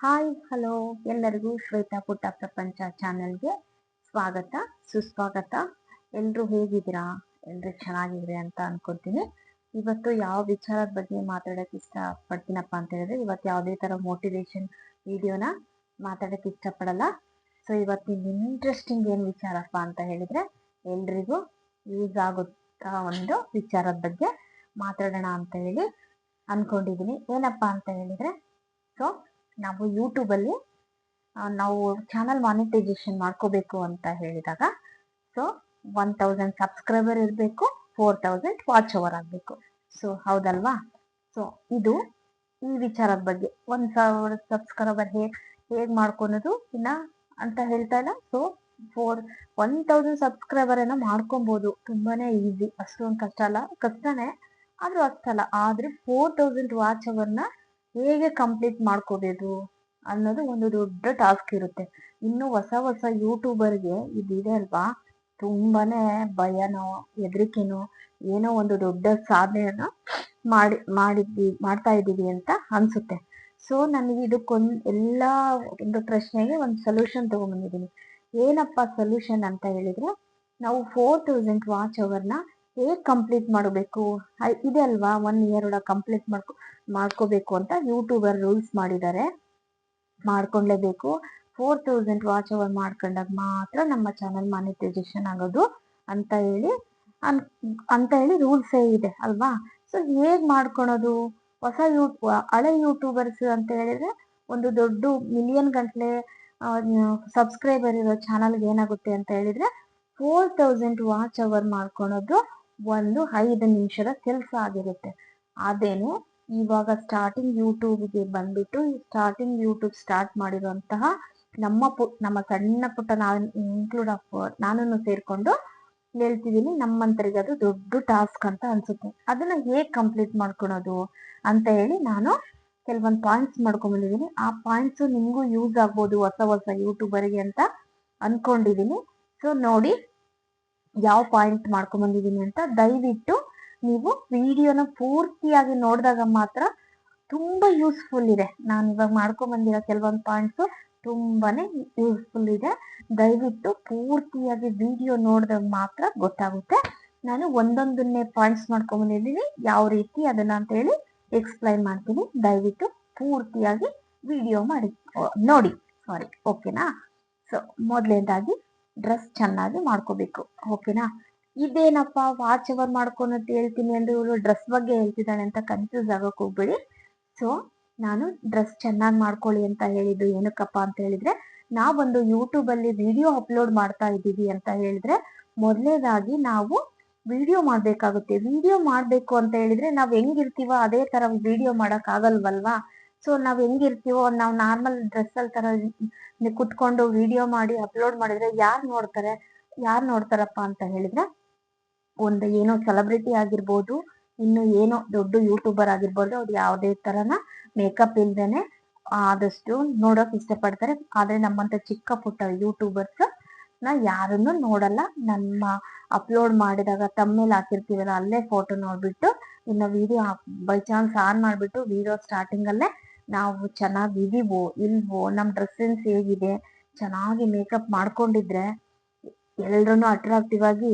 Hi hello ಎಲ್ಲರಿಗೂ ಶ್ವೇತಾ ಪುಟ್ಟ ಪ್ರಪಂಚ ಚಾನೆಲ್ಗೆ ಸ್ವಾಗತ, ಸುಸ್ವಾಗತ. ಎಲ್ಲರೂ ಹೇಗಿದ್ದೀರಾ? ಎಲ್ಲರೂ ಚೆನ್ನಾಗಿದ್ರೆ ಅಂತ ಅನ್ಕೊತೀನಿ ಇವತ್ತು ಯಾವ ವಿಚಾರದ ಬಗ್ಗೆ ಮಾತಾಡೋಕೆ ಇಷ್ಟಪಡ್ತೀನಪ್ಪ ಅಂತ ಹೇಳಿದ್ರೆ, ಇವತ್ತು ಯಾವುದೇ ಥರ ಮೋಟಿವೇಶನ್ ವಿಡಿಯೋನ ಮಾತಾಡೋಕೆ ಇಷ್ಟಪಡಲ್ಲ. ಸೊ ಇವತ್ತಿನ ಇಂಟ್ರೆಸ್ಟಿಂಗ್ ಏನು ವಿಚಾರಪ್ಪ ಅಂತ ಹೇಳಿದ್ರೆ, ಎಲ್ರಿಗೂ ಯೂಸ್ ಆಗುತ್ತಾ ಒಂದು ವಿಚಾರದ ಬಗ್ಗೆ ಮಾತಾಡೋಣ ಅಂತ ಹೇಳಿ ಅನ್ಕೊಂಡಿದ್ದೀನಿ. ಏನಪ್ಪ ಅಂತ ಹೇಳಿದ್ರೆ ಸೊ ನಾವು ಯೂಟ್ಯೂಬಲ್ಲಿ ನಾವು ಚಾನಲ್ ಮಾನಿಟೈಸೇಷನ್ ಮಾಡ್ಕೋಬೇಕು ಅಂತ ಹೇಳಿದಾಗ ಸೊ ಒನ್ ತೌಸಂಡ್ ಸಬ್ಸ್ಕ್ರೈಬರ್ ಇರಬೇಕು ಫೋರ್ ತೌಸಂಡ್ ವಾಚ್ ಅವರ್ ಆಗಬೇಕು. ಸೊ ಹೌದಲ್ವಾ? ಸೊ ಇದು ಈ ವಿಚಾರದ ಬಗ್ಗೆ. ಒಂದು ಸಾವಿರ ಸಬ್ಸ್ಕ್ರೈಬರ್ ಹೇಗೆ ಹೇಗೆ ಮಾಡ್ಕೊಳೋದು, ಇನ್ನ ಅಂತ ಹೇಳ್ತಾ ಇಲ್ಲ. So four one thousand subscriber ಏನೋ ಮಾಡ್ಕೊಬೋದು. ತುಂಬಾನೇ ಈಸಿ ಅಷ್ಟೊಂದು ಕಷ್ಟ ಅಲ್ಲ. ಕಷ್ಟನೇ, ಆದ್ರೂ ಅಷ್ಟಲ್ಲ. ಆದ್ರೆ ಫೋರ್ ತೌಸಂಡ್ ವಾಚ್ ಅವರ್ನ ಹೇಗೆ ಕಂಪ್ಲೀಟ್ ಮಾಡ್ಕೋಬೇಕು ಅನ್ನೋದು ಒಂದು ದೊಡ್ಡ ಟಾಸ್ಕ್ ಇರುತ್ತೆ. ಇನ್ನು ಹೊಸ ಹೊಸ ಯೂಟ್ಯೂಬರ್ಗೆ ಇದಿದೆ ಅಲ್ವಾ? ತುಂಬಾನೇ ಭಯನೋ, ಹೆದರಿಕೆನೋ, ಏನೋ ಒಂದು ದೊಡ್ಡ ಸಾಧನೆಯನ್ನ ಮಾಡಿ, ಮಾಡಿದ್ವಿ, ಮಾಡ್ತಾ ಇದ್ದೀವಿ ಅಂತ ಅನ್ಸುತ್ತೆ. ಸೊ ನನಗೆ ಇದಕ್ಕೊಂದು ಎಲ್ಲ ಒಂದು ಪ್ರಶ್ನೆಗೆ ಒಂದು ಸೊಲ್ಯೂಷನ್ ತಗೊಂಡ್ಬಂದಿದ್ದೀನಿ. ಏನಪ್ಪ ಸೊಲ್ಯೂಷನ್ ಅಂತ ಹೇಳಿದ್ರೆ, ನಾವು ಫೋರ್ ತೌಸಂಡ್ ವಾಚ್ ಅವರ್ನ ಹೇಗೆ ಕಂಪ್ಲೀಟ್ ಮಾಡಬೇಕು? ಇದೆ ಅಲ್ವಾ? ಒನ್ ಇಯರ್ ಒಳಗೆ ಕಂಪ್ಲೀಟ್ ಮಾಡ್ಕೊ, ಮಾಡ್ಕೋಬೇಕು ಅಂತ ಯೂಟ್ಯೂಬರ್ ರೂಲ್ಸ್ ಮಾಡಿದ್ದಾರೆ. ಮಾಡ್ಕೊಂಡ್ಲೇಬೇಕು ಫೋರ್ ತೌಸಂಡ್ ವಾಚ್ ಅವರ್ ಮಾಡ್ಕೊಂಡಾಗ ಮಾತ್ರ ನಮ್ಮ ಚಾನಲ್ ಮಾನಿಟೈಸೇಷನ್ ಆಗೋದು ಅಂತ ಹೇಳಿ ಅಂತ ಹೇಳಿ ರೂಲ್ಸೇ ಇದೆ ಅಲ್ವಾ? ಸೊ ಹೇಗೆ ಮಾಡ್ಕೊಳೋದು? ಹೊಸ ಯೂ ಹಳೆ ಯೂಟ್ಯೂಬರ್ಸ್ ಅಂತ ಹೇಳಿದ್ರೆ ಒಂದು ದೊಡ್ಡ ಮಿಲಿಯನ್ ಗಂಟ್ಲೆ ಸಬ್ಸ್ಕ್ರೈಬರ್ ಇರೋ ಚಾನಲ್ಗೆ ಏನಾಗುತ್ತೆ ಅಂತ ಹೇಳಿದ್ರೆ ಫೋರ್ ತೌಸಂಡ್ ವಾಚ್ ಅವರ್ ಮಾಡ್ಕೊಳೋದು ಒಂದು ಐದು ನಿಮಿಷದ ಕೆಲಸ ಆಗಿರುತ್ತೆ. ಅದೇನು, ಇವಾಗ ಸ್ಟಾರ್ಟಿಂಗ್ ಯೂಟ್ಯೂಬ್ಗೆ ಬಂದ್ಬಿಟ್ಟು ಸ್ಟಾರ್ಟಿಂಗ್ ಯೂಟ್ಯೂಬ್ ಸ್ಟಾರ್ಟ್ ಮಾಡಿರುವಂತಹ ನಮ್ಮ ಪು, ನಮ್ಮ ಸಣ್ಣ ಪುಟ್ಟ ನಾನು ಇನ್ಕ್ಲೂಡ್ ಆಫ್ ನಾನು ಸೇರ್ಕೊಂಡು ಹೇಳ್ತಿದ್ದೀನಿ ನಮ್ಮಂತರಿಗೆ ಅದು ದೊಡ್ಡ ಟಾಸ್ಕ್ ಅಂತ ಅನ್ಸುತ್ತೆ. ಅದನ್ನ ಹೇಗೆ ಕಂಪ್ಲೀಟ್ ಮಾಡ್ಕೊಳೋದು ಅಂತ ಹೇಳಿ ನಾನು ಕೆಲವೊಂದು ಪಾಯಿಂಟ್ಸ್ ಮಾಡ್ಕೊಂಡ್ಬಂದಿದ್ದೀನಿ ಆ ಪಾಯಿಂಟ್ಸ್ ನಿಮಗೂ ಯೂಸ್ ಆಗ್ಬೋದು ಹೊಸ ಹೊಸ ಯೂಟ್ಯೂಬರ್ಗೆ ಅಂತ ಅನ್ಕೊಂಡಿದೀನಿ. ಸೊ ನೋಡಿ ಯಾವ ಪಾಯಿಂಟ್ ಮಾಡ್ಕೊಂಡ್ ಬಂದಿದ್ದೀನಿ ಅಂತ ದಯವಿಟ್ಟು ನೀವು ವಿಡಿಯೋನ ಪೂರ್ತಿಯಾಗಿ ನೋಡಿದಾಗ ಮಾತ್ರ ತುಂಬಾ ಯೂಸ್ಫುಲ್ ಇದೆ. ನಾನು ಇವಾಗ ಮಾಡ್ಕೊಂಡ್ ಬಂದಿರೋ ಕೆಲವೊಂದು ಪಾಯಿಂಟ್ಸ್ ತುಂಬಾನೇ ಯೂಸ್ಫುಲ್ ಇದೆ. ದಯವಿಟ್ಟು ಪೂರ್ತಿಯಾಗಿ ವಿಡಿಯೋ ನೋಡಿದಾಗ ಮಾತ್ರ ಗೊತ್ತಾಗುತ್ತೆ. ನಾನು ಒಂದೊಂದನ್ನೇ ಪಾಯಿಂಟ್ಸ್ ಮಾಡ್ಕೊಂಡ್ ಬಂದಿದ್ದೀನಿ. ಯಾವ ರೀತಿ ಅದನ್ನ ಅಂತ ಹೇಳಿ ಎಕ್ಸ್ಪ್ಲೈನ್ ಮಾಡ್ತೀನಿ. ದಯವಿಟ್ಟು ಪೂರ್ತಿಯಾಗಿ ವಿಡಿಯೋ ಮಾಡಿ ನೋಡಿ. ಸಾರಿ ಓಕೆನಾ ಸೊ ಮೊದಲನೇದಾಗಿ ಡ್ರೆಸ್ ಚೆನ್ನಾಗಿ ಮಾಡ್ಕೋಬೇಕು. ಓಕೆನಾ ಇದೇನಪ್ಪ ವಾಚ್ ಅವರ್ ಮಾಡ್ಕೊಳತ್ ಹೇಳ್ತೀನಿ ಅಂದ್ರೆ ಇವಳು ಡ್ರೆಸ್ ಬಗ್ಗೆ ಹೇಳ್ತಿದ್ದಾಳೆ ಅಂತ ಕನ್ಫ್ಯೂಸ್ ಆಗೋಕೆ ಹೋಗ್ಬೇಡಿ. ಸೊ ನಾನು ಡ್ರೆಸ್ ಚೆನ್ನಾಗಿ ಮಾಡ್ಕೊಳ್ಳಿ ಅಂತ ಹೇಳಿದ್ದು ಏನಕ್ಕಪ್ಪ ಅಂತ ಹೇಳಿದ್ರೆ, ನಾವೊಂದು ಯೂಟ್ಯೂಬ್ ಅಲ್ಲಿ ವಿಡಿಯೋ ಅಪ್ಲೋಡ್ ಮಾಡ್ತಾ ಇದ್ದೀವಿ ಅಂತ ಹೇಳಿದ್ರೆ ಮೊದಲನೇದಾಗಿ ನಾವು ವಿಡಿಯೋ ಮಾಡ್ಬೇಕಾಗುತ್ತೆ. ವಿಡಿಯೋ ಮಾಡ್ಬೇಕು ಅಂತ ಹೇಳಿದ್ರೆ ನಾವ್ ಹೆಂಗಿರ್ತೀವೋ ಅದೇ ತರ ವಿಡಿಯೋ ಮಾಡಕ್ ಆಗಲ್ವಲ್ವಾ? ಸೊ ನಾವ್ ಹೆಂಗಿರ್ತೀವೋ, ನಾವ್ ನಾರ್ಮಲ್ ಡ್ರೆಸ್ ಅಲ್ಲಿ ತರ ಕುತ್ಕೊಂಡು ವಿಡಿಯೋ ಮಾಡಿ ಅಪ್ಲೋಡ್ ಮಾಡಿದ್ರೆ ಯಾರು ನೋಡ್ತಾರೆ, ಯಾರು ನೋಡ್ತಾರಪ್ಪ ಅಂತ ಹೇಳಿದ್ರೆ, ಒಂದು ಏನೋ ಸೆಲೆಬ್ರಿಟಿ ಆಗಿರ್ಬೋದು, ಇನ್ನು ಏನೋ ದೊಡ್ಡ ಯೂಟ್ಯೂಬರ್ ಆಗಿರ್ಬೋದು, ಅವ್ರು ಯಾವುದೇ ತರನ ಮೇಕಪ್ ಇಲ್ದೇನೆ ಆದಷ್ಟು ನೋಡೋಕೆ ಇಷ್ಟಪಡ್ತಾರೆ. ಆದ್ರೆ ನಮ್ಮಂತ ಚಿಕ್ಕ ಪುಟ್ಟ ಯೂಟ್ಯೂಬರ್ಸ್ನ ಯಾರನ್ನು ನೋಡಲ್ಲ. ನಮ್ಮ ಅಪ್ಲೋಡ್ ಮಾಡಿದಾಗ ತಮ್ಮೇಲೆ ಹಾಕಿರ್ತೀವಲ್ಲ, ಅಲ್ಲೇ ಫೋಟೋ ನೋಡ್ಬಿಟ್ಟು, ಇನ್ನು ವಿಡಿಯೋ ಬೈ ಚಾನ್ಸ್ ಆನ್ ಮಾಡ್ಬಿಟ್ಟು ವಿಡಿಯೋ ಸ್ಟಾರ್ಟಿಂಗ್ ಅಲ್ಲೇ ನಾವು ಚೆನ್ನಾಗಿ ಇದೀವೋ ಇಲ್ವೋ ನಮ್ಮ ಡ್ರೆಸ್ ಸೆನ್ಸ್ ಹೇಗಿದೆ, ಚೆನ್ನಾಗಿ ಮೇಕಪ್ ಮಾಡ್ಕೊಂಡಿದ್ರೆ ಎಲ್ರು ಅಟ್ರಾಕ್ಟಿವ್ ಆಗಿ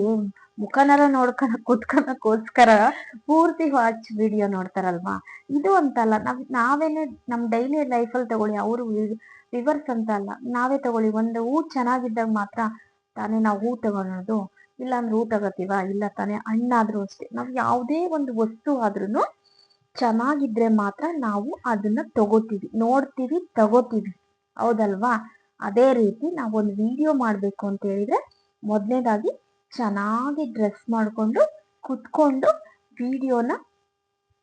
ಮುಖನರ ನೋಡ್ಕೊಳಕ್ ಕುತ್ಕೊಳಕ್ಕೋಸ್ಕರ ಪೂರ್ತಿ ವಾಚ್ ವಿಡಿಯೋ ನೋಡ್ತಾರಲ್ವಾ? ಇದು ಅಂತಲ್ಲ, ನಾವ್, ನಾವೇನೆ ನಮ್ ಡೈಲಿ ಲೈಫಲ್ಲಿ ತಗೊಳ್ಳಿ, ಅವರು ವಿವರ್ಸ್ ಅಂತ ಅಲ್ಲ, ನಾವೇ ತಗೊಳ್ಳಿ, ಒಂದು ಹೂ ಚೆನ್ನಾಗಿದ್ದಾಗ ಮಾತ್ರ ತಾನೇ ನಾವು ಹೂ ತಗೊಳೋದು ಇಲ್ಲ ಅಂದ್ರೆ ಹೂ ತಗೋತೀವ, ಇಲ್ಲ ತಾನೇ ಹಣ್ಣಾದ್ರೂ ಅಷ್ಟೇ, ನಾವ್ ಯಾವುದೇ ಒಂದು ವಸ್ತು ಆದ್ರೂನು ಚೆನ್ನಾಗಿದ್ರೆ ಮಾತ್ರ ನಾವು ಅದನ್ನ ತಗೋತೀವಿ. ನೋಡ್ತೀವಿ, ತಗೋತೀವಿ. ಹೌದಲ್ವಾ? ಅದೇ ರೀತಿ ನಾವೊಂದು ವಿಡಿಯೋ ಮಾಡಬೇಕು ಅಂತ ಹೇಳಿದ್ರೆ ಮೊದಲನೇದಾಗಿ ಚೆನ್ನಾಗಿ ಡ್ರೆಸ್ ಮಾಡ್ಕೊಂಡು ಕುತ್ಕೊಂಡು ವಿಡಿಯೋನ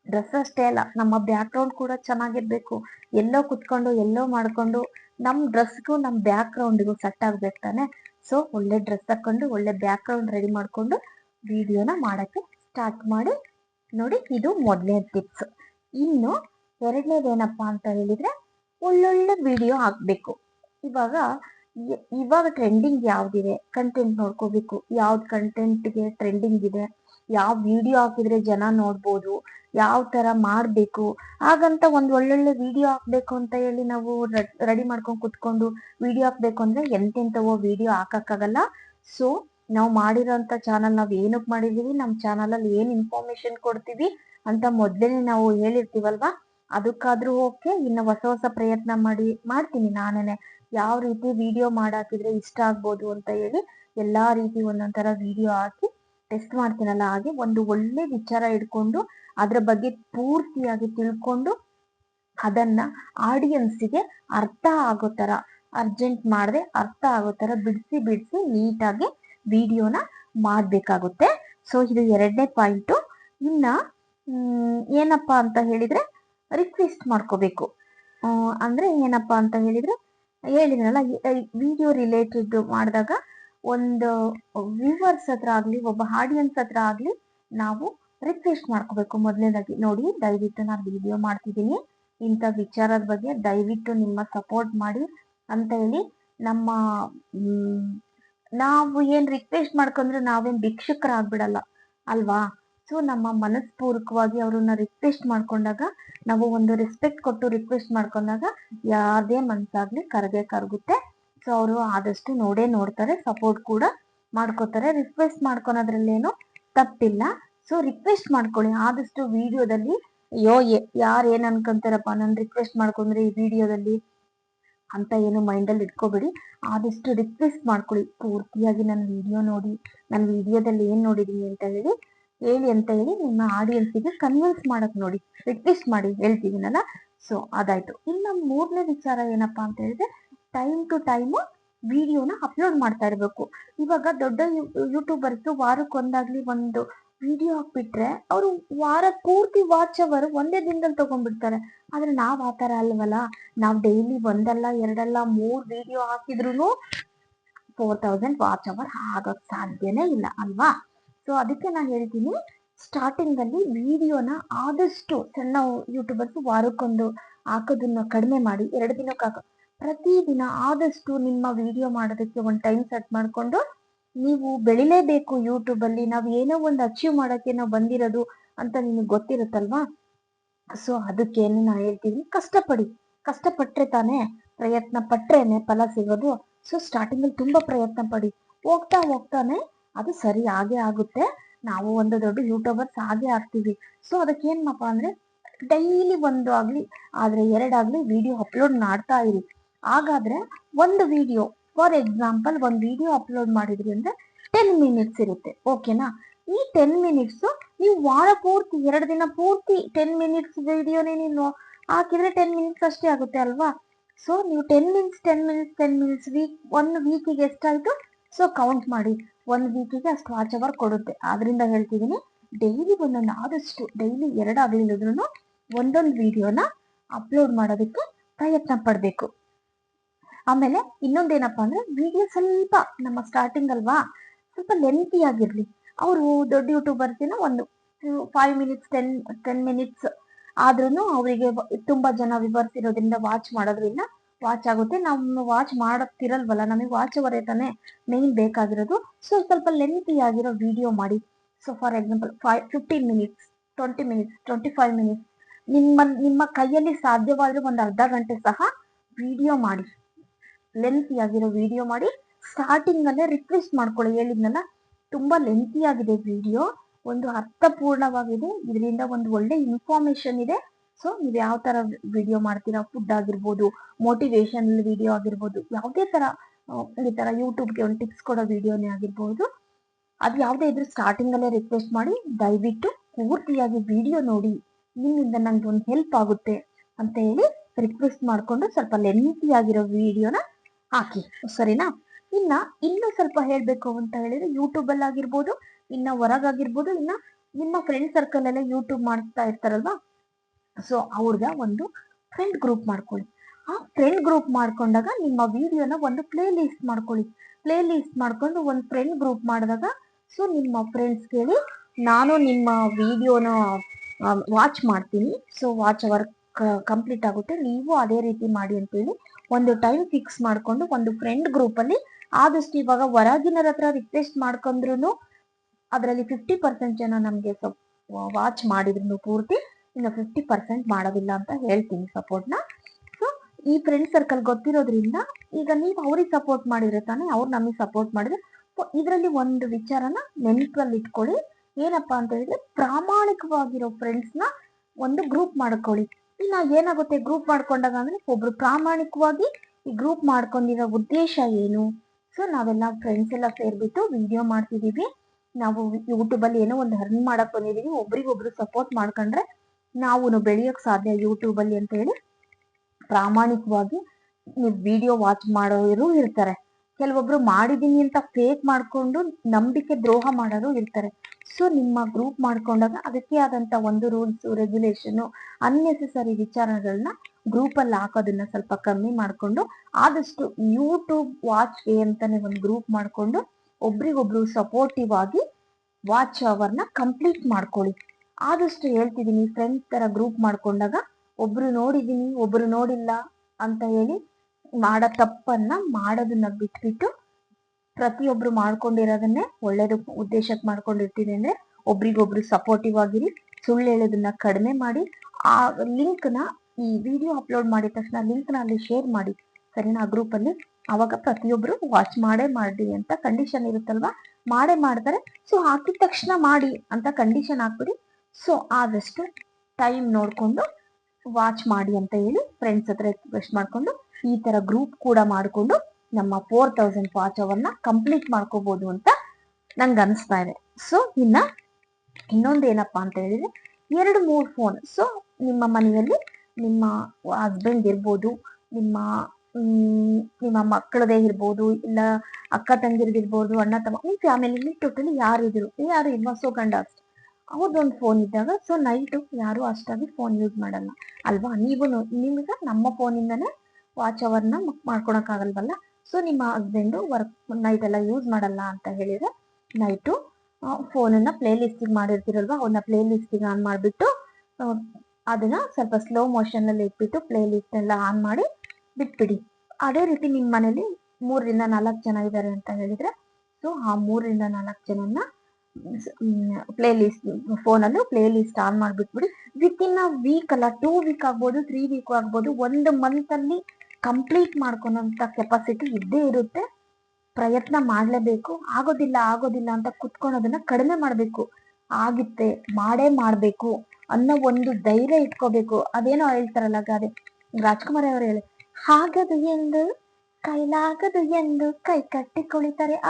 ಡ್ರೆಸ್ ಅಷ್ಟೇ ಅಲ್ಲ, ನಮ್ಮ ಬ್ಯಾಕ್ಗ್ರೌಂಡ್ ಕೂಡ ಚೆನ್ನಾಗಿರ್ಬೇಕು. ಎಲ್ಲೋ ಕುತ್ಕೊಂಡು, ಎಲ್ಲೋ ಮಾಡ್ಕೊಂಡು ನಮ್ಮ ಡ್ರೆಸ್ಗೂ ನಮ್ಮ ಬ್ಯಾಕ್ಗ್ರೌಂಡಿಗೂ ಸೆಟ್ ಆಗ್ಬೇಕು ತಾನೆ? ಸೊ ಒಳ್ಳೆ ಡ್ರೆಸ್ ಹಾಕೊಂಡು, ಒಳ್ಳೆ ಬ್ಯಾಕ್ಗ್ರೌಂಡ್ ರೆಡಿ ಮಾಡ್ಕೊಂಡು ವಿಡಿಯೋನ ಮಾಡಕ್ಕೆ ಸ್ಟಾರ್ಟ್ ಮಾಡಿ ನೋಡಿ, ಇದು ಮೊದಲನೇ ಟಿಪ್ಸ್ ಇನ್ನು ಎರಡನೇದೇನಪ್ಪಾ ಅಂತ ಹೇಳಿದ್ರೆ, ಒಳ್ಳೊಳ್ಳೆ ವಿಡಿಯೋ ಹಾಕಬೇಕು. ಇವಾಗ ಇವಾಗ ಟ್ರೆಂಡಿಂಗ್ ಯಾವ್ದಿದೆ? ಕಂಟೆಂಟ್ ನೋಡ್ಕೋಬೇಕು. ಯಾವ್ದು ಕಂಟೆಂಟ್ಗೆ ಟ್ರೆಂಡಿಂಗ್ ಇದೆ? ಯಾವ ವಿಡಿಯೋ ಹಾಕಿದ್ರೆ ಜನ ನೋಡ್ಬೋದು? ಯಾವ ತರ ಮಾಡಬೇಕು? ಹಾಗಂತ ಒಂದು ಒಳ್ಳೊಳ್ಳೆ ವಿಡಿಯೋ ಹಾಕ್ಬೇಕು ಅಂತ ಹೇಳಿ ನಾವು ರೆಡಿ ಮಾಡ್ಕೊಂಡು ಕುತ್ಕೊಂಡು ವಿಡಿಯೋ ಹಾಕ್ಬೇಕು ಅಂದ್ರೆ ಎಂತೆಂತವೋ ವಿಡಿಯೋ ಹಾಕಕ್ಕಾಗಲ್ಲ. ಸೊ ನಾವು ಮಾಡಿರೋಂಥ ಚಾನಲ್ ನಾವು ಏನಕ್ಕೆ ಮಾಡಿದ್ದೀವಿ ನಮ್ಮ ಚಾನಲಲ್ಲಿ ಏನು ಇನ್ಫಾರ್ಮೇಶನ್ ಕೊಡ್ತೀವಿ ಅಂತ ಮೊದಲೇ ನಾವು ಹೇಳಿರ್ತೀವಲ್ವಾ? ಅದಕ್ಕಾದ್ರೂ ಓಕೆ ಇನ್ನು ಹೊಸ ಹೊಸ ಪ್ರಯತ್ನ ಮಾಡಿ, ಮಾಡ್ತೀನಿ ನಾನೇನೆ. ಯಾವ ರೀತಿ ವಿಡಿಯೋ ಮಾಡಾಕಿದ್ರೆ ಇಷ್ಟ ಆಗ್ಬೋದು ಅಂತ ಹೇಳಿ ಎಲ್ಲಾ ರೀತಿ ಒಂದೊಂದ್ ವಿಡಿಯೋ ಹಾಕಿ ಟೆಸ್ಟ್ ಮಾಡ್ತೀನಲ್ಲ, ಹಾಗೆ ಒಂದು ಒಳ್ಳೆ ವಿಚಾರ ಇಟ್ಕೊಂಡು ಅದ್ರ ಬಗ್ಗೆ ಪೂರ್ತಿಯಾಗಿ ತಿಳ್ಕೊಂಡು ಅದನ್ನ ಆಡಿಯನ್ಸಿಗೆ ಅರ್ಥ ಆಗೋ ತರ ಅರ್ಜೆಂಟ್ ಮಾಡದೆ ಅರ್ಥ ಆಗೋ ತರ ಬಿಡಿಸಿ ಬಿಡಿಸಿ ನೀಟಾಗಿ ವಿಡಿಯೋನ ಮಾಡಬೇಕಾಗುತ್ತೆ. ಸೊ ಇದು ಎರಡನೇ ಪಾಯಿಂಟು ಇನ್ನ ಏನಪ್ಪ ಅಂತ ಹೇಳಿದ್ರೆ ರಿಕ್ವೆಸ್ಟ್ ಮಾಡ್ಕೋಬೇಕು. ಅಂದ್ರೆ ಏನಪ್ಪಾ ಅಂತ ಹೇಳಿದ್ರೆ ಹೇಳಿದ್ರಲ್ಲ ವಿಡಿಯೋ ರಿಲೇಟೆಡ್ ಮಾಡಿದಾಗ ಒಂದು ವ್ಯೂವರ್ಸ್ ಹತ್ರ ಆಗಲಿ, ಒಬ್ಬ ಆಡಿಯನ್ಸ್ ಹತ್ರ ಆಗಲಿ ನಾವು ರಿಕ್ವೆಸ್ಟ್ ಮಾಡ್ಕೋಬೇಕು. ಮೊದಲನೇದಾಗಿ ನೋಡಿ, ದಯವಿಟ್ಟು ನಾನು ವಿಡಿಯೋ ಮಾಡ್ತಿದ್ದೀನಿ. ಇಂಥ ವಿಚಾರದ ಬಗ್ಗೆ ದಯವಿಟ್ಟು ನಿಮ್ಮ ಸಪೋರ್ಟ್ ಮಾಡಿ ಅಂತ ಹೇಳಿ ನಮ್ಮ ನಾವು ಏನ್ ರಿಕ್ವೆಸ್ಟ್ ಮಾಡ್ಕೊಂಡ್ರೆ ನಾವೇನ್ ಭಿಕ್ಷುಕರಾಗ್ಬಿಡಲ್ಲ, ಅಲ್ವಾ? ಸೊ ನಮ್ಮ ಮನಸ್ಪೂರ್ವಕವಾಗಿ ಅವ್ರನ್ನ ರಿಕ್ವೆಸ್ಟ್ ಮಾಡ್ಕೊಂಡಾಗ, ನಾವು ಒಂದು ರೆಸ್ಪೆಕ್ಟ್ ಕೊಟ್ಟು ರಿಕ್ವೆಸ್ಟ್ ಮಾಡ್ಕೊಂಡಾಗ ಯಾರದೇ ಮನ್ಸಾಗ್ಲಿ ಕರಗೆ ಕರಗುತ್ತೆ. ಸೊ ಅವರು ಆದಷ್ಟು ನೋಡೇ ನೋಡ್ತಾರೆ ಸಪೋರ್ಟ್ ಕೂಡ ಮಾಡ್ಕೋತಾರೆ. ರಿಕ್ವೆಸ್ಟ್ ಮಾಡ್ಕೊಳೋದ್ರಲ್ಲೇನು ತಪ್ಪಿಲ್ಲ. ಸೊ ರಿಕ್ವೆಸ್ಟ್ ಮಾಡ್ಕೊಳ್ಳಿ. ಆದಷ್ಟು ವಿಡಿಯೋದಲ್ಲಿ ಅಯ್ಯೋ, ಯಾರು ಏನ್ ಅನ್ಕೊಂತಾರಪ್ಪ? ನಾನು ರಿಕ್ವೆಸ್ಟ್ ಮಾಡ್ಕೊಂಡ್ರೆ ಈ ವಿಡಿಯೋದಲ್ಲಿ ಅಂತ ಏನು ಮೈಂಡಲ್ಲಿ ಇಟ್ಕೋಬೇಡಿ. ಆದಷ್ಟು ರಿಕ್ವೆಸ್ಟ್ ಮಾಡ್ಕೊಳ್ಳಿ. ಪೂರ್ತಿಯಾಗಿ ನನ್ನ ವಿಡಿಯೋ ನೋಡಿ, ನನ್ನ ವಿಡಿಯೋದಲ್ಲಿ ಏನು ನೋಡಿದೀನಿ ಅಂತ ಹೇಳಿ ಹೇಳಿ ಅಂತ ಹೇಳಿ ನಿಮ್ಮ ಆಡಿಯನ್ಸಿಗೆ ಕನ್ವಿನ್ಸ್ ಮಾಡಕ್ ನೋಡಿ. ರಿಕ್ವೆಸ್ಟ್ ಮಾಡಿ ಹೇಳ್ತಿದ್ದೀನಲ್ಲ ಸೊ ಅದಾಯ್ತು. ಇನ್ನು ಮೂರನೇ ವಿಚಾರ ಏನಪ್ಪಾ ಅಂತ ಹೇಳಿದ್ರೆ ಟೈಮ್ ಟು ಟೈಮು ವಿಡಿಯೋನ ಅಪ್ಲೋಡ್ ಮಾಡ್ತಾ ಇರಬೇಕು. ಇವಾಗ ದೊಡ್ಡ ಯೂಟ್ಯೂಬರ್ಸು ವಾರಕ್ಕೊಂದಾಗ್ಲಿ ಒಂದು ವಿಡಿಯೋ ಹಾಕ್ಬಿಟ್ರೆ ಅವರು ವಾರ ಪೂರ್ತಿ ವಾಚ್ ಅವರ್ ಒಂದೇ ದಿನದಲ್ಲಿ ತಗೊಂಡ್ಬಿಡ್ತಾರೆ. ಆದ್ರೆ ನಾವ್ ಆತರ ಅಲ್ವಲ್ಲ? ನಾವ್ ಡೈಲಿ ಒಂದಲ್ಲ, ಎರಡಲ್ಲ, ಮೂರ್ ವಿಡಿಯೋ ಹಾಕಿದ್ರು ಫೋರ್ ತೌಸಂಡ್ ವಾಚ್ ಅವರ್ ಆಗಕ್ ಸಾಧ್ಯನೇ ಇಲ್ಲ, ಅಲ್ವಾ? ಸೊ ಅದಕ್ಕೆ ನಾ ಹೇಳ್ತೀನಿ ಸ್ಟಾರ್ಟಿಂಗ್ ಅಲ್ಲಿ ವಿಡಿಯೋನ ಆದಷ್ಟು ಸಣ್ಣ ಯೂಟ್ಯೂಬರ್ಸ್ ವಾರಕ್ಕೊಂದು ಹಾಕೋದನ್ನ ಕಡಿಮೆ ಮಾಡಿ, ಎರಡು ದಿನಕ್ಕೆ ಹಾಕೋ ಪ್ರತಿದಿನ ಆದಷ್ಟು ನಿಮ್ಮ ವಿಡಿಯೋ ಮಾಡೋದಕ್ಕೆ ಒಂದು ಟೈಮ್ ಸೆಟ್ ಮಾಡಿಕೊಂಡು ನೀವು ಬೆಳಿಲೇಬೇಕು ಯೂಟ್ಯೂಬ್ ಅಲ್ಲಿ, ನಾವು ಏನೋ ಒಂದು ಅಚೀವ್ ಮಾಡಕ್ಕೆ ನಾವು ಬಂದಿರೋದು ಅಂತ ನಿಮಗೆ ಗೊತ್ತಿರುತ್ತಲ್ವಾ? ಸೊ ಅದಕ್ಕೆ ನಾ ಹೇಳ್ತೀನಿ, ಕಷ್ಟಪಡಿ, ಕಷ್ಟಪಟ್ರೆ ತಾನೇ ಪ್ರಯತ್ನ ಪಟ್ರೇನೆ ಫಲ ಸಿಗೋದು. ಸೊ ಸ್ಟಾರ್ಟಿಂಗ್ ಅಲ್ಲಿ ತುಂಬಾ ಪ್ರಯತ್ನ ಪಡಿ. ಹೋಗ್ತಾ ಹೋಗ್ತಾನೆ ಅದು ಸರಿ ಆಗೇ ಆಗುತ್ತೆ. ನಾವು ಒಂದು ದೊಡ್ಡ ಯೂಟ್ಯೂಬರ್ಸ್ ಆಗೇ ಆಗ್ತೀವಿ. ಸೊ ಅದಕ್ಕೆ ಏನಪ್ಪ ಅಂದ್ರೆ ಡೈಲಿ ಒಂದು ಆಗ್ಲಿ, ಆದ್ರೆ ಎರಡಾಗ್ಲಿ ವಿಡಿಯೋ ಅಪ್ಲೋಡ್ ಮಾಡ್ತಾ ಇರಿ. ಹಾಗಾದ್ರೆ ಒಂದು ವಿಡಿಯೋ ಫಾರ್ ಎಕ್ಸಾಂಪಲ್ ಒಂದು ವಿಡಿಯೋ ಅಪ್ಲೋಡ್ ಮಾಡಿದ್ರಿ ಅಂದ್ರೆ ಟೆನ್ ಮಿನಿಟ್ಸ್ ಇರುತ್ತೆ ಓಕೆನಾ ಈ ಟೆನ್ ಮಿನಿಟ್ಸ್ ನೀವು ವಾರ ಪೂರ್ತಿ, ಎರಡು ದಿನ ಪೂರ್ತಿ ಟೆನ್ ಮಿನಿಟ್ಸ್ ವಿಡಿಯೋನೇ ನೀವು ಹಾಕಿದ್ರೆ ಟೆನ್ ಮಿನಿಟ್ಸ್ ಅಷ್ಟೇ ಆಗುತ್ತೆ ಅಲ್ವಾ? ಸೊ ನೀವು ten minutes ten minutes ten minutes week ಒಂದು ವೀಕಿಗೆ ಎಷ್ಟಾಯ್ತು? ಸೊ ಕೌಂಟ್ ಮಾಡಿ. ಒಂದು ವೀಕಿಗೆ ಅಷ್ಟು ವಾಚ್ ಅವರ್ ಕೊಡುತ್ತೆ. ಆದ್ರಿಂದ ಹೇಳ್ತಿದ್ದೀನಿ ಡೈಲಿ ಒಂದೊಂದು, ಆದಷ್ಟು ಡೈಲಿ ಎರಡಾಗ್ಲಿಲ್ಲದ್ರೂ ಒಂದೊಂದು ವಿಡಿಯೋನ ಅಪ್ಲೋಡ್ ಮಾಡೋದಕ್ಕೆ ಪ್ರಯತ್ನ ಪಡಬೇಕು. ಆಮೇಲೆ ಇನ್ನೊಂದೇನಪ್ಪ ಅಂದ್ರೆ ವಿಡಿಯೋ ಸ್ವಲ್ಪ ನಮ್ಮ ಸ್ಟಾರ್ಟಿಂಗ್ ಅಲ್ವಾ? ಸ್ವಲ್ಪ ಲೆಂತಿ ಆಗಿರ್ಲಿ. ಅವರು ದೊಡ್ಡ ಯೂಟ್ಯೂಬರ್ಸಿನ ಒಂದು five minutes ten ten minutes ಆದ್ರೂ ಅವರಿಗೆ ತುಂಬಾ ಜನ ವಿವರ್ಸ್ ಇರೋದ್ರಿಂದ ವಾಚ್ ಮಾಡೋದ್ರಿಂದ ವಾಚ್ ಆಗುತ್ತೆ. ನಾವು ವಾಚ್ ಮಾಡತ್ತಿರಲ್ವಲ್ಲ ನಮಗೆ ವಾಚ್ ಅವರೇ ತಾನೆ ಮೇನ್ ಬೇಕಾಗಿರೋದು. ಸೊ ಸ್ವಲ್ಪ ಲೆಂತಿ ಆಗಿರೋ ವಿಡಿಯೋ ಮಾಡಿ. So for example five fifteen minutes twenty minutes twenty five minutes ನಿಮ್ಮ ನಿಮ್ಮ ಕೈಯಲ್ಲಿ ಸಾಧ್ಯವಾದ್ರೂ ಒಂದು ಅರ್ಧ ಗಂಟೆ ಸಹ ವಿಡಿಯೋ ಮಾಡಿ. ಲೆಂತಿ ಆಗಿರೋ ವಿಡಿಯೋ ಮಾಡಿ ಸ್ಟಾರ್ಟಿಂಗ್ ಅಲ್ಲೇ ರಿಕ್ವೆಸ್ಟ್ ಮಾಡ್ಕೊಳ್ಳಿ. ಹೇಳಿದ್ನಲ್ಲ, ತುಂಬಾ ಲೆಂತಿ ಆಗಿದೆ ವಿಡಿಯೋ ಒಂದು ಅರ್ಥಪೂರ್ಣವಾಗಿದೆ. ಇದರಿಂದ ಒಂದು ಒಳ್ಳೆ ಇನ್ಫಾರ್ಮೇಶನ್ ಇದೆ. ಸೊ ನೀವು ಯಾವ ತರ ವಿಡಿಯೋ ಮಾಡ್ತೀರಾ? ಫುಡ್ ಆಗಿರ್ಬೋದು ಮೋಟಿವೇಶನ್ ವಿಡಿಯೋ ಆಗಿರ್ಬೋದು, ಯಾವುದೇ ತರ ಈ ತರ ಯೂಟ್ಯೂಬ್ಗೆ ಒಂದು ಟಿಪ್ಸ್ ಕೊಡೋ ವಿಡಿಯೋನೇ ಆಗಿರ್ಬೋದು. ಅದು ಯಾವುದೇ ಇದ್ರೂ ಸ್ಟಾರ್ಟಿಂಗ್ ಅಲ್ಲೇ ರಿಕ್ವೆಸ್ಟ್ ಮಾಡಿ, ದಯವಿಟ್ಟು ಪೂರ್ತಿಯಾಗಿ ವಿಡಿಯೋ ನೋಡಿ. ನಿಮ್ಮಿಂದ ನಂಗೆ ಒಂದು ಹೆಲ್ಪ್ ಆಗುತ್ತೆ ಅಂತ ಹೇಳಿ ರಿಕ್ವೆಸ್ಟ್ ಮಾಡಿಕೊಂಡು ಸ್ವಲ್ಪ ಲೆಂತಿ ಆಗಿರೋ ವಿಡಿಯೋನ ಹಾಕಿ, ಸರಿನಾ? ಇನ್ನ ಇನ್ನು ಸ್ವಲ್ಪ ಹೇಳ್ಬೇಕು ಅಂತ ಹೇಳಿದ್ರೆ ಯೂಟ್ಯೂಬ್ ಅಲ್ಲಿ ಆಗಿರ್ಬೋದು, ಇನ್ನ ಹೊರಗಾಗಿರ್ಬೋದು ಇನ್ನ ನಿಮ್ಮ ಫ್ರೆಂಡ್ ಸರ್ಕಲ್ ಅಲ್ಲೇ ಯೂಟ್ಯೂಬ್ ಮಾಡ್ತಾ ಇರ್ತಾರಲ್ವಾ? ಸೊ ಅವ್ರದ ಒಂದು ಫ್ರೆಂಡ್ ಗ್ರೂಪ್ ಮಾಡ್ಕೊಳ್ಳಿ. ಆ ಫ್ರೆಂಡ್ ಗ್ರೂಪ್ ಮಾಡ್ಕೊಂಡಾಗ ನಿಮ್ಮ ವಿಡಿಯೋನ ಒಂದು ಪ್ಲೇ ಲಿಸ್ಟ್ ಮಾಡ್ಕೊಳ್ಳಿ. ಪ್ಲೇ ಲಿಸ್ಟ್ ಮಾಡ್ಕೊಂಡು ಒಂದು ಫ್ರೆಂಡ್ ಗ್ರೂಪ್ ಮಾಡಿದಾಗ ಸೊ ನಿಮ್ಮ ಫ್ರೆಂಡ್ಸ್ ಕೇಳಿ, ನಾನು ನಿಮ್ಮ ವಿಡಿಯೋನ ವಾಚ್ ಮಾಡ್ತೀನಿ. ಸೊ ವಾಚ್ ಅವರ್ ಕಂಪ್ಲೀಟ್ ಆಗುತ್ತೆ. ನೀವು ಅದೇ ರೀತಿ ಮಾಡಿ ಅಂತೇಳಿ ಒಂದು ಟೈಮ್ ಫಿಕ್ಸ್ ಮಾಡ್ಕೊಂಡು ಒಂದು ಫ್ರೆಂಡ್ ಗ್ರೂಪ್ ಅಲ್ಲಿ ಆದಷ್ಟು ಇವಾಗ ಹೊರಗಿನರ ಹತ್ರ ರಿಕ್ವೆಸ್ಟ್ ಮಾಡ್ಕೊಂಡ್ರು ಅದರಲ್ಲಿ ಫಿಫ್ಟಿ ಪರ್ಸೆಂಟ್ ಜನ ನಮಗೆ ವಾಚ್ ಮಾಡಿದ್ರು ಪೂರ್ತಿ, ಇನ್ನು ಫಿಫ್ಟಿ ಪರ್ಸೆಂಟ್ ಮಾಡೋದಿಲ್ಲ ಅಂತ ಹೇಳ್ತೀನಿ ಸಪೋರ್ಟ್ನ ಸೊ ಈ ಫ್ರೆಂಡ್ ಸರ್ಕಲ್ ಗೊತ್ತಿರೋದ್ರಿಂದ ಈಗ ನೀವು ಅವ್ರಿಗೆ ಸಪೋರ್ಟ್ ಮಾಡಿದ್ರೆ ತಾನೇ ಅವ್ರು ನಮಗೆ ಸಪೋರ್ಟ್ ಮಾಡಿದ್ರೆ ಇದರಲ್ಲಿ ಒಂದು ವಿಚಾರನ ನೆನಪಲ್ಲಿ ಇಟ್ಕೊಳ್ಳಿ. ಏನಪ್ಪಾ ಅಂತ ಹೇಳಿದ್ರೆ ಪ್ರಾಮಾಣಿಕವಾಗಿರೋ ಫ್ರೆಂಡ್ಸ್ನ ಒಂದು ಗ್ರೂಪ್ ಮಾಡ್ಕೊಳ್ಳಿ. ಇನ್ನ ಏನಾಗುತ್ತೆ? ಗ್ರೂಪ್ ಮಾಡ್ಕೊಂಡಾಗ ಅಂದ್ರೆ ಒಬ್ರು ಪ್ರಾಮಾಣಿಕವಾಗಿ ಈ ಗ್ರೂಪ್ ಮಾಡ್ಕೊಂಡಿರೋ ಉದ್ದೇಶ ಏನು? ಸೊ ನಾವೆಲ್ಲ ಫ್ರೆಂಡ್ಸ್ ಎಲ್ಲ ಸೇರ್ಬಿಟ್ಟು ವಿಡಿಯೋ ಮಾಡ್ತಿದೀವಿ. ನಾವು ಯೂಟ್ಯೂಬ್ ಅಲ್ಲಿ ಏನೋ ಒಂದು ಅರ್ನ್ ಮಾಡಕ್ ಬಂದಿದೀವಿ. ಒಬ್ರಿಗೊಬ್ರು ಸಪೋರ್ಟ್ ಮಾಡ್ಕೊಂಡ್ರೆ ನಾವು ಬೆಳೆಯೋಕ್ ಸಾಧ್ಯ ಯೂಟ್ಯೂಬ್ ಅಲ್ಲಿ ಅಂತ ಹೇಳಿ ಪ್ರಾಮಾಣಿಕವಾಗಿ ವಿಡಿಯೋ ವಾಚ್ ಮಾಡೋರು ಇರ್ತಾರೆ. ಕೆಲವೊಬ್ರು ಮಾಡಿದೀನಿ ಅಂತ ಫೇಕ್ ಮಾಡ್ಕೊಂಡು ನಂಬಿಕೆ ದ್ರೋಹ ಮಾಡೋರು ಇರ್ತಾರೆ. ಸೊ ನಿಮ್ಮ ಗ್ರೂಪ್ ಮಾಡ್ಕೊಂಡಾಗ ಅದಕ್ಕೆ ಆದಂತ ಒಂದು ರೂಲ್ಸ್ ರೆಗ್ಯುಲೇಷನ್ ಅನ್ನೆಸೆಸರಿ ವಿಚಾರಗಳನ್ನ ಗ್ರೂಪ್ ಅಲ್ಲಿ ಹಾಕೋದನ್ನ ಸ್ವಲ್ಪ ಕಮ್ಮಿ ಮಾಡ್ಕೊಂಡು ಆದಷ್ಟು ಯೂಟ್ಯೂಬ್ ವಾಚ್ಗೆ ಅಂತಾನೆ ಒಂದು ಗ್ರೂಪ್ ಮಾಡ್ಕೊಂಡು ಒಬ್ರಿಗೊಬ್ರು ಸಪೋರ್ಟಿವ್ ಆಗಿ ವಾಚ್ ಅವರ್ನ ಕಂಪ್ಲೀಟ್ ಮಾಡ್ಕೊಳ್ಳಿ. ಆದಷ್ಟು ಹೇಳ್ತಿದೀನಿ ಫ್ರೆಂಡ್ಸ್ ತರ ಗ್ರೂಪ್ ಮಾಡ್ಕೊಂಡಾಗ ಒಬ್ರು ನೋಡಿದೀನಿ, ಒಬ್ರು ನೋಡಿಲ್ಲ ಅಂತ ಹೇಳಿ ಮಾಡೋ ತಪ್ಪನ್ನ ಮಾಡೋದನ್ನ ಬಿಟ್ಬಿಟ್ಟು ಪ್ರತಿಯೊಬ್ರು ಮಾಡ್ಕೊಂಡಿರೋದನ್ನೇ ಒಳ್ಳೇದು ಉದ್ದೇಶಕ್ಕೆ ಮಾಡ್ಕೊಂಡಿರ್ತೀನಿ ಅಂದ್ರೆ ಒಬ್ರಿಗೊಬ್ರು ಸಪೋರ್ಟಿವ್ ಆಗಿರಿ, ಸುಳ್ಳು ಹೇಳೋದನ್ನ ಕಡಿಮೆ ಮಾಡಿ, ಆ ಲಿಂಕ್ನ ಈ ವಿಡಿಯೋ ಅಪ್ಲೋಡ್ ಮಾಡಿದ ತಕ್ಷಣ ಲಿಂಕ್ನ ಅಲ್ಲಿ ಶೇರ್ ಮಾಡಿ. ಸರಿನಾ? ಗ್ರೂಪ್ ಅಲ್ಲಿ ಅವಾಗ ಪ್ರತಿಯೊಬ್ರು ವಾಚ್ ಮಾಡೇ ಮಾಡಿ ಅಂತ ಕಂಡೀಷನ್ ಇರುತ್ತಲ್ವಾ? ಮಾಡೇ ಮಾಡ್ತಾರೆ. ಸೊ ಹಾಕಿದ ತಕ್ಷಣ ಮಾಡಿ ಅಂತ ಕಂಡೀಷನ್ ಹಾಕ್ಬಿಡಿ. ಸೊ ಆದಷ್ಟು ಟೈಮ್ ನೋಡ್ಕೊಂಡು ವಾಚ್ ಮಾಡಿ ಅಂತ ಹೇಳಿ ಫ್ರೆಂಡ್ಸ್ ಹತ್ರ ರಿಕ್ವೆಸ್ಟ್ ಮಾಡ್ಕೊಂಡು ಈ ತರ ಗ್ರೂಪ್ ಕೂಡ ಮಾಡಿಕೊಂಡು ನಮ್ಮ ಫೋರ್ ತೌಸಂಡ್ ಅವರ್ನ ಕಂಪ್ಲೀಟ್ ಮಾಡ್ಕೋಬಹುದು ಅಂತ ನಂಗೆ ಅನಿಸ್ತಾ ಇದೆ. ಸೊ ಇನ್ನ ಇನ್ನೊಂದು ಏನಪ್ಪಾ ಅಂತ ಹೇಳಿದ್ರೆ, ಎರಡು ಮೂರು ಫೋನ್ ಸೊ ನಿಮ್ಮ ಮನೆಯಲ್ಲಿ ನಿಮ್ಮ ಹಸ್ಬೆಂಡ್ ಇರ್ಬೋದು, ನಿಮ್ಮ ನಿಮ್ಮ ಮಕ್ಕಳದೇ ಇರ್ಬೋದು, ಇಲ್ಲ ಅಕ್ಕ ತಂಗಿರ್ದಿರ್ಬೋದು ಅಣ್ಣ ತಮ್ಮ ನಿಮ್ಮ ಫ್ಯಾಮಿಲಿಲಿ ಟೋಟಲಿ ಇದ್ರು, ಯಾರು ಇಲ್ವಾ? ಸೊ ಗಂಡ ಅಷ್ಟು. ಅವ್ರದ್ದೊಂದು ಫೋನ್ ಇದ್ದಾಗ ಸೊ ನೈಟು ಯಾರು ಅಷ್ಟಾಗಿ ಫೋನ್ ಯೂಸ್ ಮಾಡಲ್ಲ. ಅಲ್ವಾ? ನೀವು ನಿಮ್ಗೆ ನಮ್ಮ ಫೋನಿಂದನೇ ವಾಚ್ ಅವರ್ನ ಮಾಡ್ಕೊಳಕ್ಕಾಗಲ್ವಲ್ಲ? ಸೊ ನಿಮ್ಮ ಹಸ್ಬೆಂಡು ವರ್ಕ್ ನೈಟ್ ಎಲ್ಲ ಯೂಸ್ ಮಾಡಲ್ಲ ಅಂತ ಹೇಳಿದ್ರೆ ನೈಟು ಫೋನನ್ನ ಪ್ಲೇ ಲಿಸ್ಟಿಗೆ ಮಾಡಿರ್ತೀರಲ್ವ? ಅವನ್ನ ಪ್ಲೇ ಲಿಸ್ಟಿಗೆ ಆನ್ ಮಾಡಿಬಿಟ್ಟು ಅದನ್ನ ಸ್ವಲ್ಪ ಸ್ಲೋ ಮೋಷನಲ್ಲಿ ಇಟ್ಬಿಟ್ಟು ಪ್ಲೇ ಲಿಸ್ಟ್ ಎಲ್ಲ ಆನ್ ಮಾಡಿ ಬಿಟ್ಬಿಡಿ. ಅದೇ ರೀತಿ ನಿಮ್ಮ ಮನೇಲಿ ಮೂರರಿಂದ ನಾಲ್ಕು ಜನ ಇದ್ದಾರೆ ಅಂತ ಹೇಳಿದ್ರೆ ಸೊ ಆ ಮೂರರಿಂದ ನಾಲ್ಕು ಜನನ್ನ ಪ್ಲೇ ಲಿಸ್ಟ್ ಫೋನಲ್ಲೂ ಪ್ಲೇ ಲಿಸ್ಟ್ ಆನ್ ಮಾಡಿಬಿಟ್ಬಿಡಿ. ವಿತ್ ಇನ್ ಅ ವೀಕ್ ಅಲ್ಲ ಟೂ ವೀಕ್ ಆಗ್ಬೋದು ತ್ರೀ ವೀಕ್ ಆಗ್ಬೋದು, ಒಂದು ಮಂತಲ್ಲಿ ಕಂಪ್ಲೀಟ್ ಮಾಡ್ಕೊಳೋಂಥ ಕೆಪಾಸಿಟಿ ಇದ್ದೇ ಇರುತ್ತೆ. ಪ್ರಯತ್ನ ಮಾಡಲೇಬೇಕು. ಆಗೋದಿಲ್ಲ ಆಗೋದಿಲ್ಲ ಅಂತ ಕುತ್ಕೊಳೋದನ್ನ ಕಡಿಮೆ ಮಾಡಬೇಕು. ಆಗುತ್ತೆ, ಮಾಡೇ ಮಾಡಬೇಕು ಅನ್ನೋ ಒಂದು ಧೈರ್ಯ ಇಟ್ಕೋಬೇಕು. ಅದೇನೋ ಹೇಳ್ತಾರಲ್ಲ ಗಾದೆ, ರಾಜ್ಕುಮಾರ್ ಅವರು ಹೇಳಿ, ಹಾಗದು ಎಂದು, ಕೈಲಾಗದು ಎಂದು ಕೈ ಕಟ್ಟಿ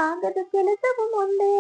ಆಗದು ಕೆಲಸವು ಮುಂದೆ.